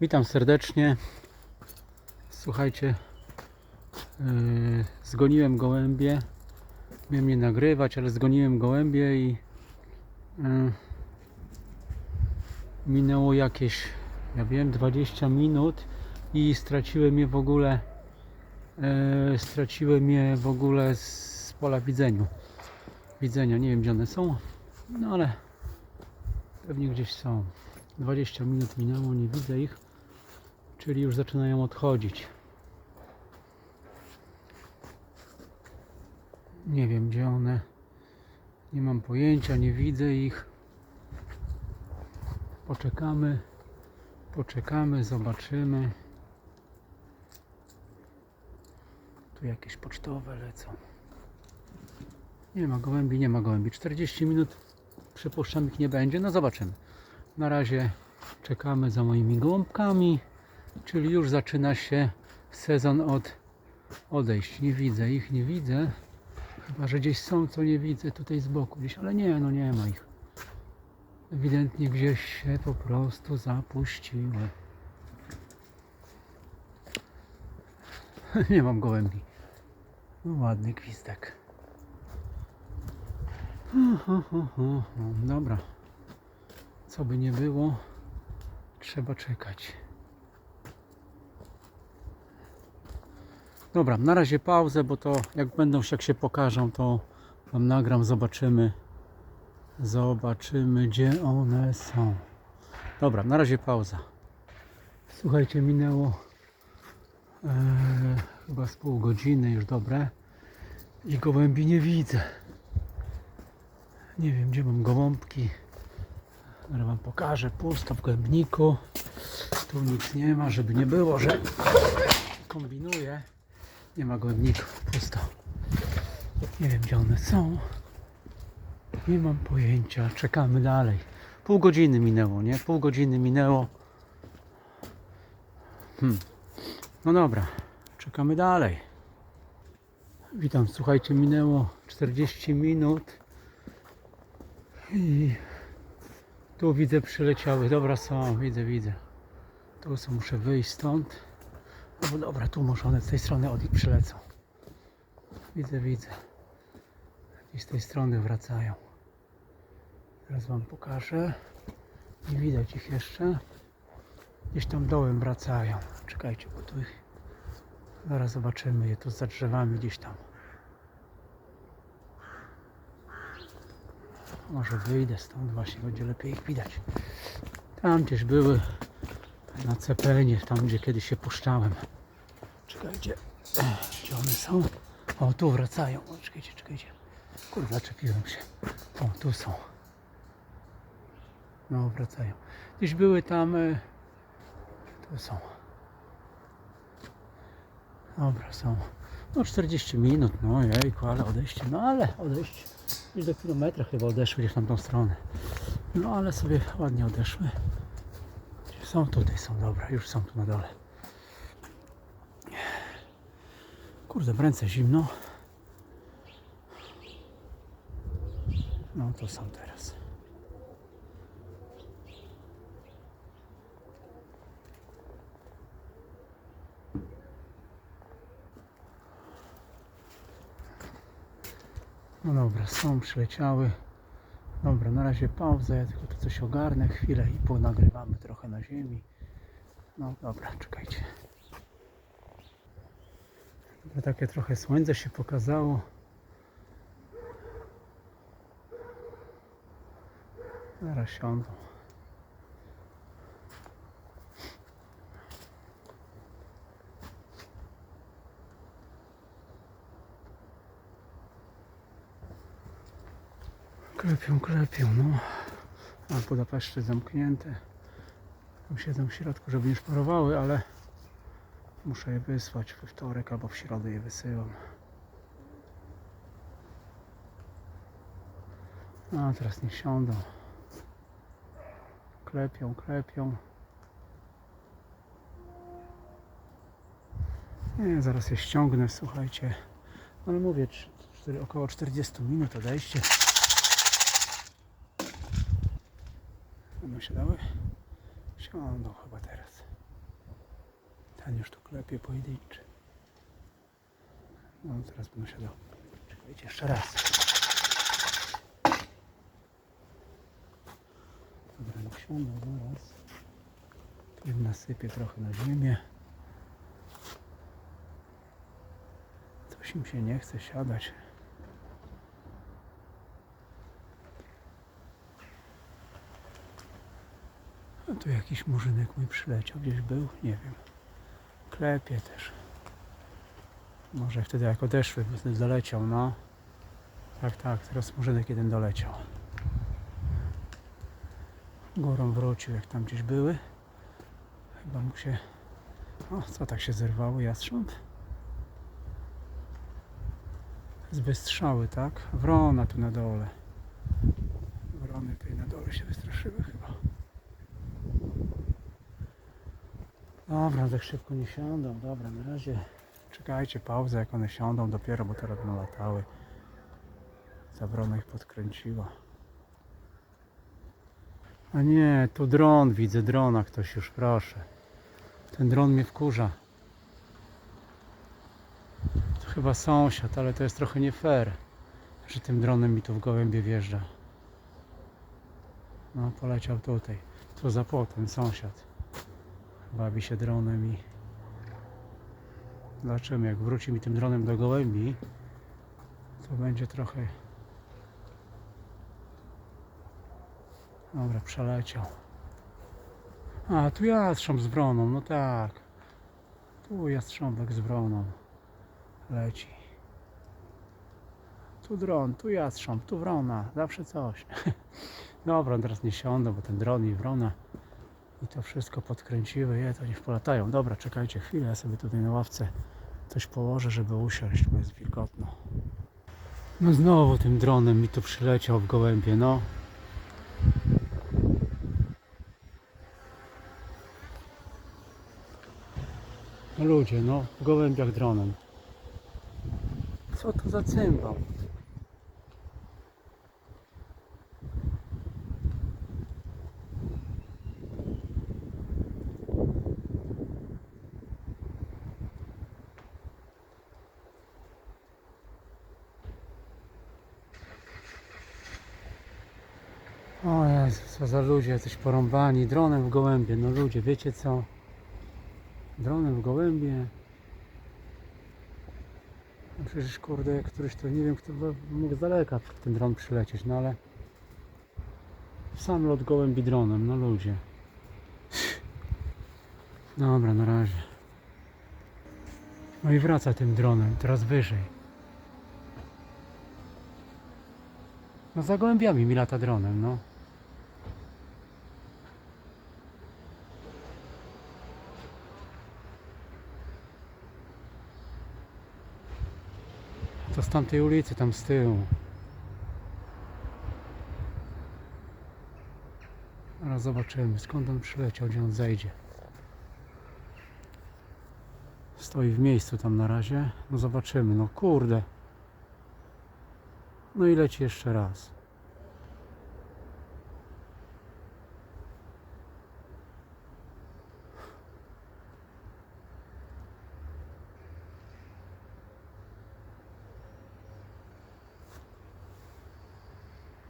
Witam serdecznie. Słuchajcie, yy, zgoniłem gołębie. Miałem nie nagrywać, ale zgoniłem gołębie i yy, minęło jakieś, ja wiem, 20 minut i straciłem je w ogóle, yy, straciłem je w ogóle z pola widzeniu. Widzenia, nie wiem gdzie one są, no ale pewnie gdzieś są. 20 minut minęło, nie widzę ich, czyli już zaczynają odchodzić. Nie wiem gdzie one. Nie mam pojęcia, nie widzę ich. Poczekamy, poczekamy, zobaczymy. Tu jakieś pocztowe lecą. Nie ma gołębi, nie ma gołębi. 40 minut przypuszczam ich nie będzie. No zobaczymy. Na razie czekamy za moimi gołąbkami, czyli już zaczyna się sezon od odejść. Nie widzę ich, nie widzę. Chyba, że gdzieś są, co nie widzę tutaj z boku gdzieś, ale nie, no nie ma ich. Ewidentnie gdzieś się po prostu zapuściły. nie mam gołębi. No ładny gwizdek. Dobra. Co by nie było, trzeba czekać. Dobra, na razie pauzę, bo to jak będą się, jak się pokażą, to wam nagram, zobaczymy. Zobaczymy, gdzie one są. Dobra, na razie pauza. Słuchajcie, minęło e, chyba z pół godziny już dobre i gołębi nie widzę. Nie wiem, gdzie mam gołąbki. Zaraz wam pokażę. Pusto w gębniku. Tu nic nie ma, żeby nie było, że kombinuję. Nie ma gołębników. Pusto. Nie wiem, gdzie one są. Nie mam pojęcia. Czekamy dalej. Pół godziny minęło, nie? Pół godziny minęło. Hmm. No dobra. Czekamy dalej. Witam. Słuchajcie, minęło 40 minut. I tu widzę przyleciały. Dobra są, widzę, widzę. Tu są, muszę wyjść stąd. No dobra, tu muszę one z tej strony od nich przylecą. Widzę, widzę. Z tej strony wracają. Teraz wam pokażę. Nie widać ich jeszcze. Gdzieś tam dołem wracają. Czekajcie, bo tu ich... Zaraz zobaczymy je tu za drzewami gdzieś tam. Może wyjdę stąd właśnie, będzie lepiej ich widać. Tam gdzieś były na cepenie, tam gdzie kiedyś się puszczałem. Czekajcie, gdzie one są? O, tu wracają. O, czekajcie, czekajcie. Kurde, zaczepiłem się. O, tu są. No, wracają. Gdzieś były tam. e, Tu są. Dobra, są. No 40 minut, no jejku, ale odejście, no ale odejście. Gdzieś do kilometra chyba odeszły gdzieś tam tą stronę. No ale sobie ładnie odeszły. Są tutaj, są dobra, już są tu na dole. Kurde, w ręce zimno. No to są teraz. No dobra, są, przyleciały. Dobra, na razie pauza, ja tylko tu coś ogarnę chwilę i ponagrywamy trochę na ziemi. No dobra, czekajcie. Dobra, takie trochę słońce się pokazało. Zaraz siądą. Klepią, klepią, no. A Budapeszty zamknięte. Tam siedzą w środku, żeby nie szparowały, ale muszę je wysłać we wtorek albo w środę je wysyłam. A teraz niech siądą. Klepią, klepią. Nie, zaraz je ściągnę, słuchajcie. Ale mówię, około 40 minut odejście. Będą się dały? Siądą chyba teraz. Ten już tu klepie pojedynczy. No teraz będę siadał. Czekajcie jeszcze raz. Dobra, niech siądę zaraz. Tu im nasypię trochę na ziemię. Coś im się nie chce siadać. Tu jakiś murzynek mój przyleciał, gdzieś był, nie wiem. Klepie też. Może wtedy jak odeszły, bo doleciał, no. Tak, tak, teraz murzynek jeden doleciał. Górą wrócił, jak tam gdzieś były. Chyba mu się... O, co tak się zerwało, jastrząb? Z wystrzały, tak? Wrona tu na dole. Wrony tutaj na dole się wystraszyły chyba. Dobra, tak szybko nie siądą. Dobra, na razie czekajcie pauzę, jak one siądą dopiero, bo teraz będą latały. Ta wrona ich podkręciła. A nie, tu dron, widzę drona ktoś już, proszę. Ten dron mnie wkurza. To chyba sąsiad, ale to jest trochę nie fair, że tym dronem mi tu w gołębie wjeżdża. No, poleciał tutaj. Co za płotem, sąsiad. Bawi się dronem i... Zobaczymy, jak wróci mi tym dronem do gołębi, to będzie trochę... Dobra, przeleciał. A, tu jastrząb z wroną, no tak. Tu jastrząbek z wroną leci. Tu dron, tu jastrząb, tu wrona, zawsze coś. Dobra, teraz nie siądę, bo ten dron i wrona i to wszystko podkręciły, je to niech polatają. Dobra, czekajcie chwilę, ja sobie tutaj na ławce coś położę, żeby usiąść, bo jest wilgotno. No znowu tym dronem mi tu przyleciał w gołębie, no. No ludzie, no, w gołębiach dronem. Co to za cymbał? O co za ludzie, jacyś porąbani, dronem w gołębie, no ludzie, wiecie co? Dronem w gołębie. No przecież kurde, jak któryś to nie wiem, kto mógł z daleka ten dron przylecieć, no ale sam lot gołębi dronem, no ludzie. Dobra, na razie. No i wraca tym dronem, teraz wyżej. No za gołębiami mi lata dronem, no. To z tamtej ulicy, tam z tyłu. Teraz zobaczymy, skąd on przyleciał, gdzie on zejdzie. Stoi w miejscu tam na razie. No zobaczymy, no kurde. No i leci jeszcze raz.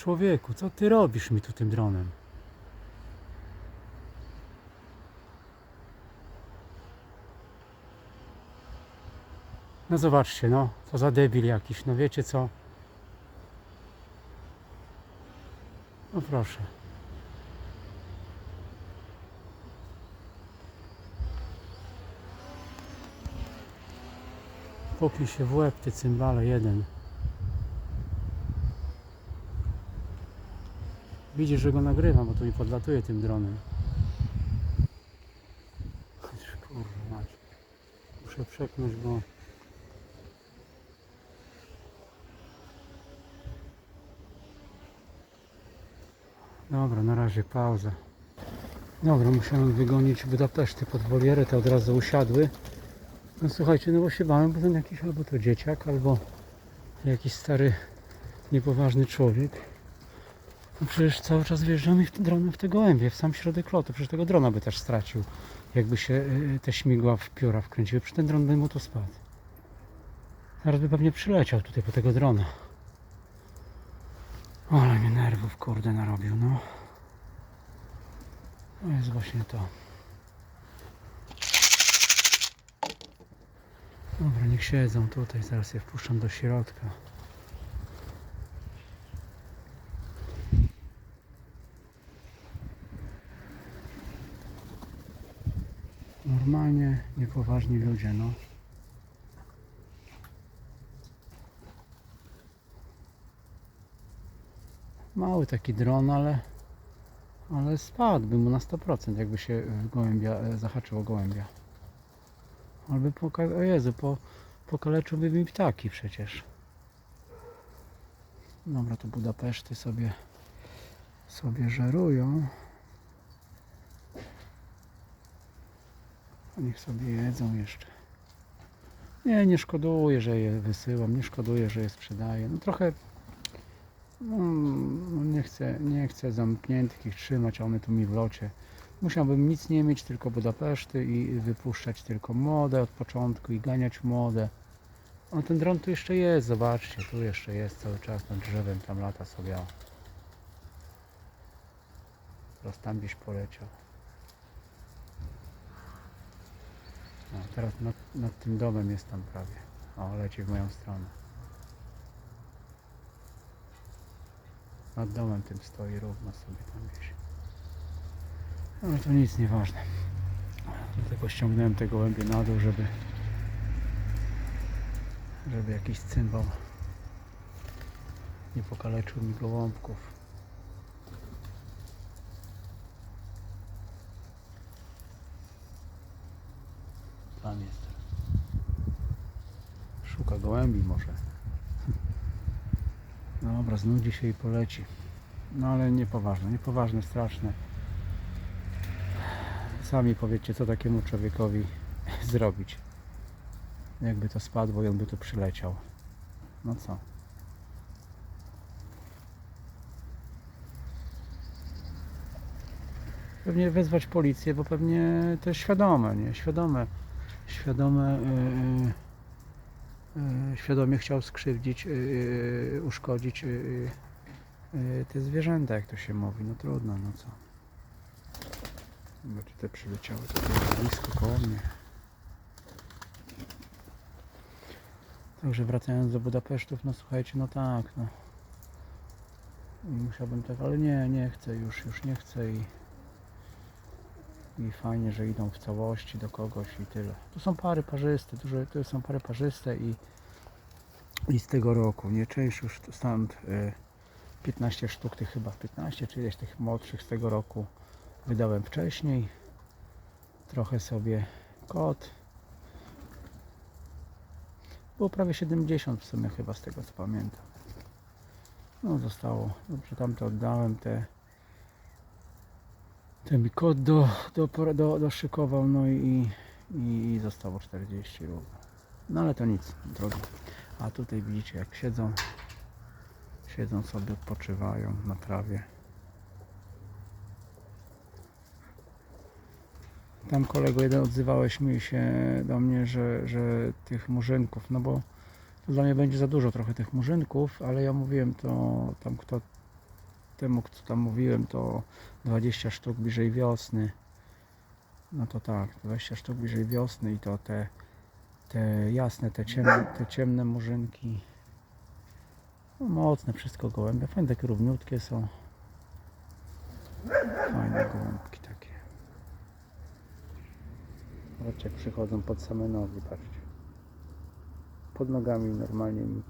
Człowieku, co ty robisz mi tu tym dronem? No zobaczcie, no, co za debil jakiś, no wiecie co? No proszę. Popij się w łeb, ty cymbale jeden. Widzisz, że go nagrywam, bo to mi podlatuje tym dronem. Kurwa. Muszę przeknąć, bo... Dobra, na razie pauza. Dobra, musiałem wygonić Budapeszty pod wolierę, te od razu usiadły. No słuchajcie, no bo się bałem, bo ten jakiś albo to dzieciak, albo jakiś stary, niepoważny człowiek. No przecież cały czas wjeżdża mi w dronem w te gołębie, w sam środek lotu. Przecież tego drona by też stracił. jakby się y, te śmigła w pióra wkręciły. Przy ten dron by mu to spadł. Zaraz by pewnie przyleciał tutaj po tego drona. Ale mnie nerwów kurde narobił, no. To jest właśnie to. Dobra, niech siedzą tutaj, zaraz je wpuszczam do środka. Niepoważni ludzie, no. Mały taki dron, ale ale spadłby mu na 100%, jakby się gołębia, e, zahaczyło gołębia. Albo poka- o Jezu, po, pokaleczyłby mi ptaki przecież. Dobra, to Budapeszty sobie sobie żerują. Niech sobie jedzą jeszcze. Nie, nie szkoduję, że je wysyłam, nie szkoduję, że je sprzedaję. No trochę no, no nie, chcę, nie chcę zamkniętych ich trzymać, one tu mi w locie. Musiałbym nic nie mieć, tylko Budapeszty i wypuszczać tylko młode od początku i ganiać młode. O, ten dron tu jeszcze jest, zobaczcie, tu jeszcze jest cały czas nad drzewem, tam lata sobie. Teraz tam gdzieś poleciał. No, teraz nad, nad tym domem jest tam prawie. O, leci w moją stronę. Nad domem tym stoi równo sobie tam gdzieś. Ale to nic nieważne. Dlatego ściągnąłem te gołębie na dół, żeby żeby jakiś cymbał nie pokaleczył mi gołąbków. Tam jest. Szuka gołębi może. Dobra, znudzi się i poleci. No ale niepoważne, niepoważne, straszne. Sami powiedzcie, co takiemu człowiekowi zrobić. Jakby to spadło i on by tu przyleciał. No co? Pewnie wezwać policję, bo pewnie to jest świadome, nie? Świadome, świadome, yy, świadomie chciał skrzywdzić, yy, uszkodzić yy, yy, te zwierzęta, jak to się mówi. No trudno, no co? Zobaczcie, te przyleciały tutaj blisko koło mnie. Także wracając do Budapesztów, no słuchajcie, no tak, no. Musiałbym tak, ale nie, nie chcę już, już nie chcę i i fajnie, że idą w całości do kogoś i tyle. To są pary parzyste, duże, to są pary parzyste i, i z tego roku, nie część już stąd y, 15 sztuk tych chyba 15 czy ileś tych młodszych z tego roku wydałem wcześniej. Trochę sobie kot. Było prawie 70 w sumie chyba z tego co pamiętam. No zostało. Dobrze tamto oddałem te ten mi kot do, do, do, doszykował, no i, i, i zostało 40 równo. No ale to nic, drogi. A tutaj widzicie jak siedzą, siedzą sobie, odpoczywają na trawie. Tam kolego jeden odzywałeś mi się do mnie, że, że tych murzynków, no bo to dla mnie będzie za dużo trochę tych murzynków, ale ja mówiłem to tam kto temu, co tam mówiłem, to 20 sztuk bliżej wiosny. No to tak, 20 sztuk bliżej wiosny i to te, te jasne, te ciemne, te ciemne murzynki. No, mocne wszystko gołębie, fajne takie równiutkie są. Fajne gołąbki takie. Zobaczcie jak przychodzą pod same nogi, patrzcie. Pod nogami normalnie mi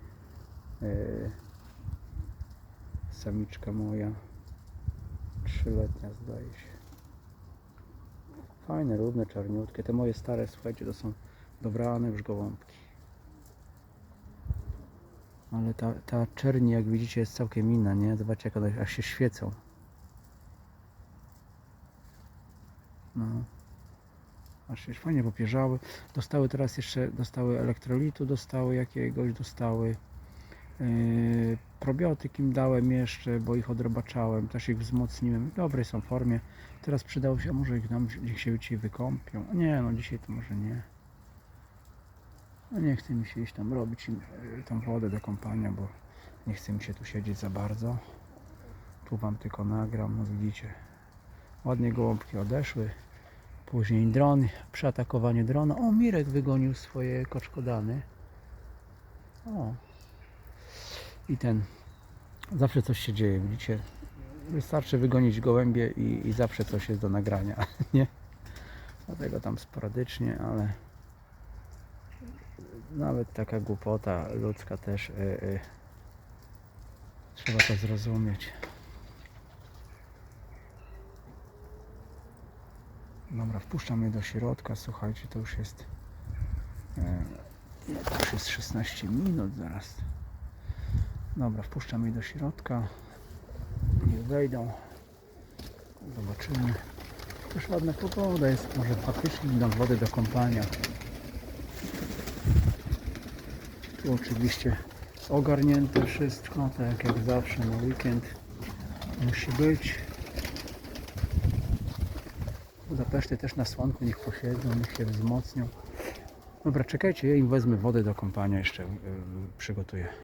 yy, samiczka moja. Trzyletnia zdaje się. Fajne, równe, czarniutkie. Te moje stare, słuchajcie, to są dobrane już gołąbki. Ale ta, ta czerni jak widzicie jest całkiem inna, nie? Zobaczcie jak one aż się świecą. No. Aż się fajnie popierzały. Dostały teraz jeszcze, dostały elektrolitu dostały jakiegoś, dostały yy, probiotyk im dałem jeszcze, bo ich odrobaczałem, też ich wzmocniłem. W dobrej są formie. Teraz przydało się, może ich nam niech się dzisiaj wykąpią. Nie, no dzisiaj to może nie. No nie chce mi się iść tam robić im e, tą wodę do kąpania, bo nie chce mi się tu siedzieć za bardzo. Tu wam tylko nagram, no widzicie. Ładnie gołąbki odeszły. Później dron, przeatakowanie drona. O, Mirek wygonił swoje koczkodany. O. I ten. Zawsze coś się dzieje, widzicie? Wystarczy wygonić gołębie i, i zawsze coś jest do nagrania, nie? Dlatego tam sporadycznie, ale nawet taka głupota ludzka też y, y, trzeba to zrozumieć. Dobra, wpuszczam je do środka. Słuchajcie, to już jest. Ile to już jest 16 minut zaraz. Dobra, wpuszczam je do środka. Niech wejdą. Zobaczymy. Też ładna pogoda jest. Może faktycznie dam wody do kąpania. Tu oczywiście ogarnięte wszystko, tak jak zawsze na weekend musi być. Budapeszty też na słonku niech posiedzą, niech się wzmocnią. Dobra, czekajcie, ja im wezmę wodę do kąpania jeszcze yy, przygotuję.